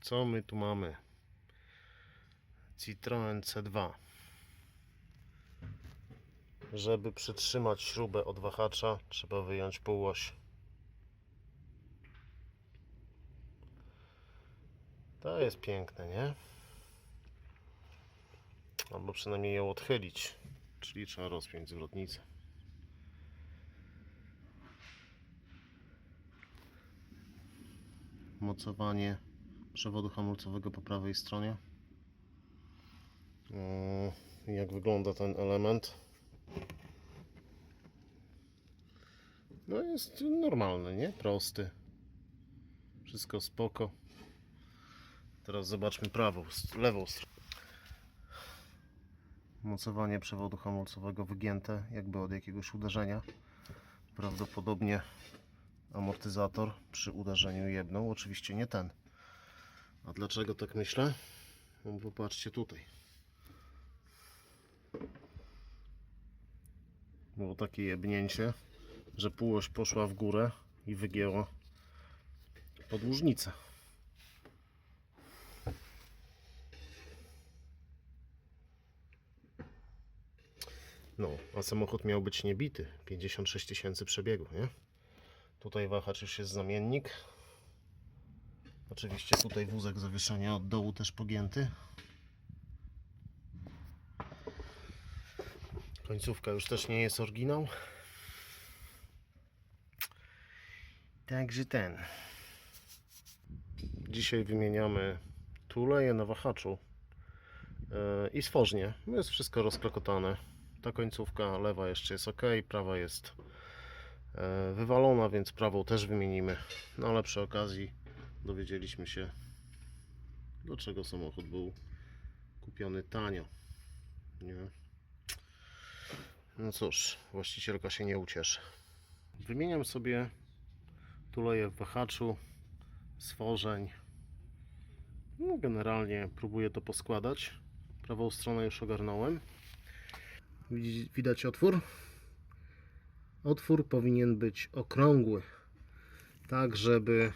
Co my tu mamy? Citroen C2. Żeby przytrzymać śrubę od wahacza, trzeba wyjąć półoś. To jest piękne, nie? Albo przynajmniej ją odchylić. Czyli trzeba rozpiąć zwrotnicę. Mocowanie przewodu hamulcowego po prawej stronie. Eee, Jak wygląda ten element? No jest normalny, nie? Prosty. Wszystko spoko. Teraz zobaczmy prawą, lewą stronę. Mocowanie przewodu hamulcowego wygięte, jakby od jakiegoś uderzenia. Prawdopodobnie amortyzator przy uderzeniu jebnął. Oczywiście nie ten. A dlaczego tak myślę? No popatrzcie tutaj. Było takie jebnięcie, że półość poszła w górę i wygięła podłużnicę. No, a samochód miał być niebity. 56 tysięcy przebiegu, nie? Tutaj wahacz już jest zamiennik. Oczywiście tutaj wózek zawieszenia od dołu też pogięty. Końcówka już też nie jest oryginał. Także ten. Dzisiaj wymieniamy tuleje na wahaczu yy, i stworznie. Jest wszystko rozklekotane. Ta końcówka lewa jeszcze jest ok, prawa jest e, wywalona, więc prawą też wymienimy. No ale przy okazji dowiedzieliśmy się, dlaczego samochód był kupiony tanio. Nie? No cóż, właścicielka się nie ucieszy. Wymieniam sobie tuleje w wahaczu, stworzeń. No, generalnie próbuję to poskładać. Prawą stronę już ogarnąłem. Widać otwór? Otwór powinien być okrągły, tak żeby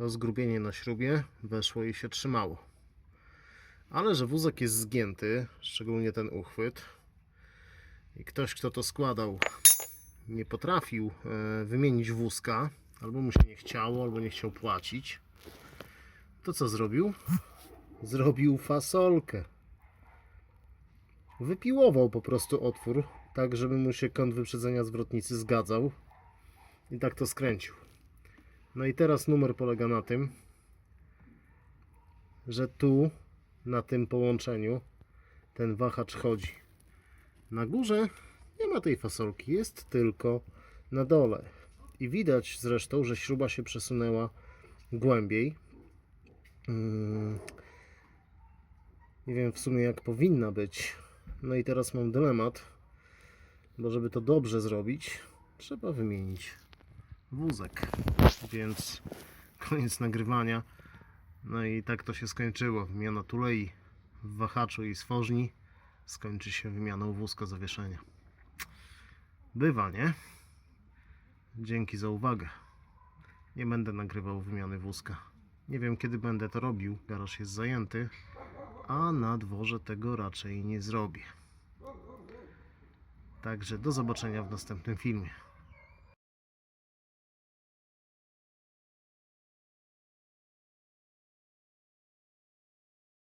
to zgrubienie na śrubie weszło i się trzymało. Ale że wózek jest zgięty, szczególnie ten uchwyt, i ktoś, kto to składał, nie potrafił e, wymienić wózka, albo mu się nie chciało, albo nie chciał płacić, to co zrobił? Zrobił fasolkę. Wypiłował po prostu otwór, tak żeby mu się kąt wyprzedzenia zwrotnicy zgadzał. I tak to skręcił. No i teraz numer polega na tym, że tu, na tym połączeniu, ten wahacz chodzi. Na górze nie ma tej fasolki, jest tylko na dole. I widać zresztą, że śruba się przesunęła głębiej. Mm, Nie wiem w sumie jak powinna być. No i teraz mam dylemat, bo żeby to dobrze zrobić, trzeba wymienić wózek. Więc koniec nagrywania. No i tak to się skończyło. Wymiana tulei w wahaczu i stworzni skończy się wymianą wózka zawieszenia. Bywa, nie? Dzięki za uwagę. Nie będę nagrywał wymiany wózka. Nie wiem kiedy będę to robił, garaż jest zajęty, a na dworze tego raczej nie zrobię. Także do zobaczenia w następnym filmie.